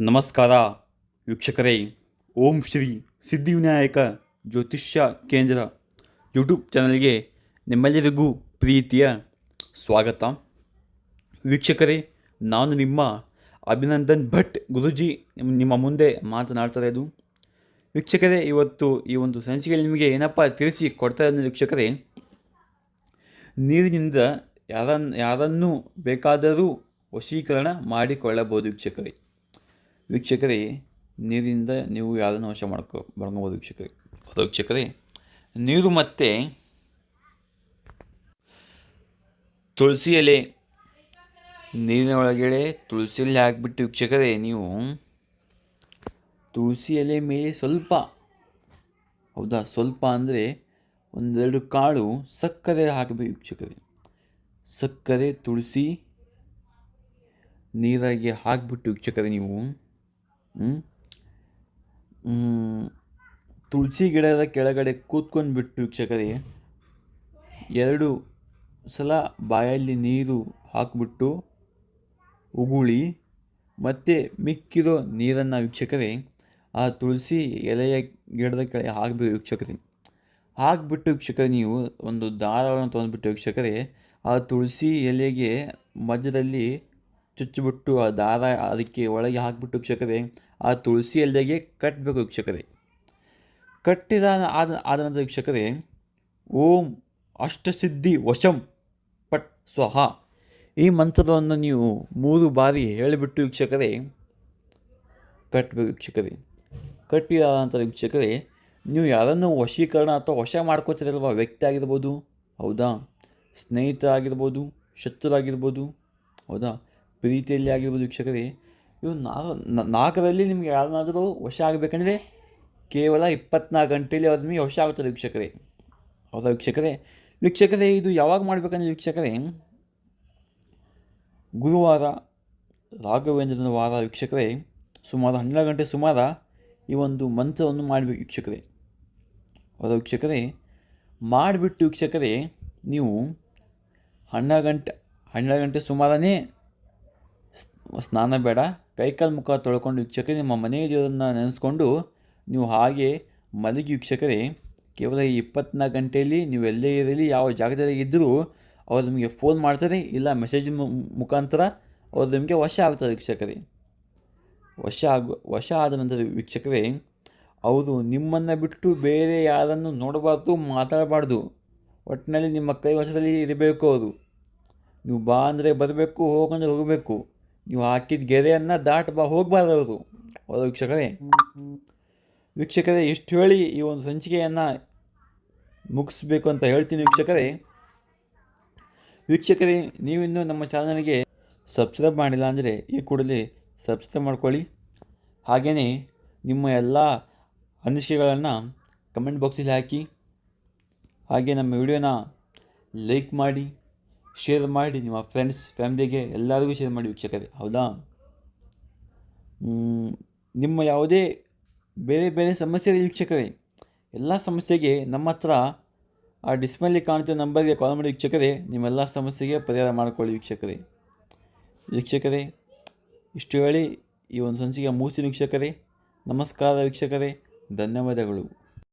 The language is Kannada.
ನಮಸ್ಕಾರ ವೀಕ್ಷಕರೇ. ಓಂ ಶ್ರೀ ಸಿದ್ಧಿವಿನಾಯಕ ಜ್ಯೋತಿಷ್ಯ ಕೇಂದ್ರ ಯೂಟ್ಯೂಬ್ ಚಾನಲ್ಗೆ ನಿಮ್ಮೆಲ್ಲರಿಗೂ ಪ್ರೀತಿಯ ಸ್ವಾಗತ. ವೀಕ್ಷಕರೇ, ನಾನು ನಿಮ್ಮ ಅಭಿನಂದನ್ ಭಟ್ ಗುರುಜಿ. ನಿಮ್ಮ ಮುಂದೆ ಮಾತನಾಡ್ತಾ ಇರೋದು. ವೀಕ್ಷಕರೇ, ಇವತ್ತು ಈ ಒಂದು ಸಂಚಿಕೆಯಲ್ಲಿ ನಿಮಗೆ ಏನಪ್ಪ ತಿಳಿಸಿ ಕೊಡ್ತಾ ಅಂದರೆ ವೀಕ್ಷಕರೇ, ನೀರಿನಿಂದ ಯಾರನ್ನು ಯಾರನ್ನೂ ಬೇಕಾದರೂ ವಶೀಕರಣ ಮಾಡಿಕೊಳ್ಳಬಹುದು ವೀಕ್ಷಕರೇ. ವೀಕ್ಷಕರೇ, ನೀರಿಂದ ನೀವು ಯಾರನ್ನು ವಶ ಮಾಡ್ಕೊ ಬರ್ಕೋಬೋದು ವೀಕ್ಷಕರೇ. ವೀಕ್ಷಕರೇ, ನೀರು ಮತ್ತು ತುಳಸಿ ಎಲೆ. ನೀರಿನ ಒಳಗಡೆ ತುಳಸಿ ಎಲೆ ಹಾಕ್ಬಿಟ್ಟು ವೀಕ್ಷಕರೇ, ನೀವು ತುಳಸಿ ಎಲೆ ಮೇಲೆ ಸ್ವಲ್ಪ, ಹೌದಾ, ಸ್ವಲ್ಪ ಅಂದರೆ ಒಂದೆರಡು ಕಾಳು ಸಕ್ಕರೆ ಹಾಕಬೇಕು ವೀಕ್ಷಕರೇ. ಸಕ್ಕರೆ, ತುಳಸಿ ನೀರಾಗಿ ಹಾಕಿಬಿಟ್ಟು ವೀಕ್ಷಕರೇ ನೀವು ತುಳಸಿ ಗಿಡದ ಕೆಳಗಡೆ ಕೂತ್ಕೊಂಡು ಬಿಟ್ಟು ವೀಕ್ಷಕರಿಗೆ ಎರಡು ಸಲ ಬಾಯಲ್ಲಿ ನೀರು ಹಾಕಿಬಿಟ್ಟು ಉಗುಳಿ, ಮತ್ತೆ ಮಿಕ್ಕಿರೋ ನೀರನ್ನು ವೀಕ್ಷಕರೇ, ಆ ತುಳಸಿ ಎಲೆಯ ಗಿಡದ ಕೆಳಗೆ ಹಾಕಬೇಕು ವೀಕ್ಷಕರಿ. ಹಾಕಿಬಿಟ್ಟು ವೀಕ್ಷಕರೇ, ನೀವು ಒಂದು ದಾರವನ್ನು ತೊಗೊಂಡ್ಬಿಟ್ಟು ವೀಕ್ಷಕರೇ, ಆ ತುಳಸಿ ಎಲೆಗೆ ಮಧ್ಯದಲ್ಲಿ ಚುಚ್ಚಿಬಿಟ್ಟು ಆ ದಾರ ಅದಕ್ಕೆ ಒಳಗೆ ಹಾಕಿಬಿಟ್ಟು ವೀಕ್ಷಕರೇ, ಆ ತುಳಸಿ ಎಲೆಗೆ ಕಟ್ಟಬೇಕು ವೀಕ್ಷಕರೇ. ಕಟ್ಟಿದ ಆದ ಆದ ನಂತರ ಓಂ ಅಷ್ಟಸಿದ್ಧಿ ವಶಂ ಪಟ್ ಸ್ವಹ. ಈ ಮಂತ್ರವನ್ನು ನೀವು ಮೂರು ಬಾರಿ ಹೇಳಿಬಿಟ್ಟು ವೀಕ್ಷಕರೇ ಕಟ್ಟಬೇಕು ವೀಕ್ಷಕರೇ. ಕಟ್ಟಿದ ನಂತರ ವೀಕ್ಷಕರೇ, ನೀವು ಯಾರನ್ನು ವಶೀಕರಣ ಅಥವಾ ವಶ ಮಾಡ್ಕೋತಿರಲ್ವ? ವ್ಯಕ್ತಿ ಆಗಿರ್ಬೋದು, ಹೌದಾ? ಸ್ನೇಹಿತರಾಗಿರ್ಬೋದು, ಶತ್ರುರಾಗಿರ್ಬೋದು, ಹೌದಾ? ಪ್ರೀತಿಯಲ್ಲಿ ಆಗಿರ್ಬೋದು ವೀಕ್ಷಕರೇ, ಇವು ನಾಲ್ಕು ನಾಲ್ಕರಲ್ಲಿ ನಿಮ್ಗೆ ಯಾರನ್ನಾದರೂ ವಶ ಆಗಬೇಕಂದ್ರೆ ಕೇವಲ ಇಪ್ಪತ್ನಾಲ್ಕು ಗಂಟೆಯಲ್ಲಿ ಅವ್ರ ನಿಮಗೆ ವಶ ಆಗುತ್ತದೆ ವೀಕ್ಷಕರೇ. ಹೌದಾ ವೀಕ್ಷಕರೇ? ವೀಕ್ಷಕರೇ, ಇದು ಯಾವಾಗ ಮಾಡಬೇಕಂದ್ರೆ ವೀಕ್ಷಕರೇ, ಗುರುವಾರ ರಾಘವೇಂದ್ರನ ವಾರ ವೀಕ್ಷಕರೇ, ಸುಮಾರು ಹನ್ನೆರಡು ಗಂಟೆ ಸುಮಾರ ಈ ಒಂದು ಮಂತ್ರವನ್ನು ಮಾಡಬೇಕು ವೀಕ್ಷಕರೇ. ಅವರ ವೀಕ್ಷಕರೇ? ಮಾಡಿಬಿಟ್ಟು ವೀಕ್ಷಕರೇ, ನೀವು ಹನ್ನೆರಡು ಗಂಟೆ ಹನ್ನೆರಡು ಗಂಟೆ ಸುಮಾರನೇ ಸ್ನಾನ ಬೇಡ. ಕೈಕಾಲು ಮುಖ ತೊಳ್ಕೊಂಡು ವೀಕ್ಷಕರೆ, ನಿಮ್ಮ ಮನೆಯ ದೇವರನ್ನು ನೆನೆಸ್ಕೊಂಡು ನೀವು ಹಾಗೆ ಮಲಗಿ ವೀಕ್ಷಕರೇ, ಕೇವಲ ಇಪ್ಪತ್ನಾಲ್ಕು ಗಂಟೆಯಲ್ಲಿ ನೀವು ಎಲ್ಲೇ ಇರಲಿ, ಯಾವ ಜಾಗದಲ್ಲಿ ಇದ್ದರೂ ಅವ್ರು ನಿಮಗೆ ಫೋನ್ ಮಾಡ್ತಾರೆ, ಇಲ್ಲ ಮೆಸೇಜ್ ಮುಖಾಂತರ ಅವ್ರು ನಿಮಗೆ ವಶ ಆಗ್ತಾರೆ ವೀಕ್ಷಕರೇ. ವಶ ಆಗ, ವಶ ಆದ ನಂತರ ವೀಕ್ಷಕರೇ, ಅವರು ನಿಮ್ಮನ್ನು ಬಿಟ್ಟು ಬೇರೆ ಯಾರನ್ನು ನೋಡಬಾರ್ದು, ಮಾತಾಡಬಾರ್ದು. ಒಟ್ಟಿನಲ್ಲಿ ನಿಮ್ಮ ಕೈ ವಶದಲ್ಲಿ ಇರಬೇಕು ಅವರು. ನೀವು ಬಾ ಅಂದರೆ ಬರಬೇಕು ಹೋಗಂದ್ರೆ ಹೋಗಬೇಕು. ನೀವು ಹಾಕಿದ ಗೆರೆಯನ್ನು ದಾಟ ಬಾ ಹೋಗಬಾರ್ದು. ಅವರು ಹೌದಾ ವೀಕ್ಷಕರೇ? ವೀಕ್ಷಕರೇ, ಎಷ್ಟು ಹೇಳಿ ಈ ಒಂದು ಸಂಚಿಕೆಯನ್ನು ಮುಗಿಸ್ಬೇಕು ಅಂತ ಹೇಳ್ತೀನಿ ವೀಕ್ಷಕರೇ. ವೀಕ್ಷಕರೇ ನೀವಿನ್ನೂ ನಮ್ಮ ಚಾನಲ್ಗೆ ಸಬ್ಸ್ಕ್ರೈಬ್ ಮಾಡಿಲ್ಲ ಅಂದರೆ ಈ ಕೂಡಲೇ ಸಬ್ಸ್ಕ್ರೈಬ್ ಮಾಡ್ಕೊಳ್ಳಿ. ಹಾಗೆಯೇ ನಿಮ್ಮ ಎಲ್ಲ ಅನಿಸಿಕೆಗಳನ್ನು ಕಮೆಂಟ್ ಬಾಕ್ಸಲ್ಲಿ ಹಾಕಿ. ಹಾಗೆ ನಮ್ಮ ವಿಡಿಯೋನ ಲೈಕ್ ಮಾಡಿ. ಶೇರ್ ಮಾಡಿ ನಿಮ್ಮ ಫ್ರೆಂಡ್ಸ್ ಫ್ಯಾಮಿಲಿಗೆ ಎಲ್ಲರಿಗೂ ಶೇರ್ ಮಾಡಿ ವೀಕ್ಷಕರೇ. ಹೌದಾ? ನಿಮ್ಮ ಯಾವುದೇ ಬೇರೆ ಬೇರೆ ಸಮಸ್ಯೆ ವೀಕ್ಷಕರೇ, ಎಲ್ಲ ಸಮಸ್ಯೆಗೆ ನಮ್ಮ ಹತ್ರ ಆ ಡಿಸ್ಪ್ಲೇಲಿ ಕಾಣುತ್ತೆ ನಂಬರ್ಗೆ ಕಾಲ್ ಮಾಡಿ ವೀಕ್ಷಕರೇ, ನಿಮ್ಮೆಲ್ಲ ಸಮಸ್ಯೆಗೆ ಪರಿಹಾರ ಮಾಡಿಕೊಳ್ಳಿ ವೀಕ್ಷಕರೇ. ವೀಕ್ಷಕರೇ, ಇಷ್ಟು ಹೇಳಿ ಈ ಒಂದು ಸಂಚಿಗೆ ಮೂಸಿ ವೀಕ್ಷಕರೇ. ನಮಸ್ಕಾರ ವೀಕ್ಷಕರೇ, ಧನ್ಯವಾದಗಳು.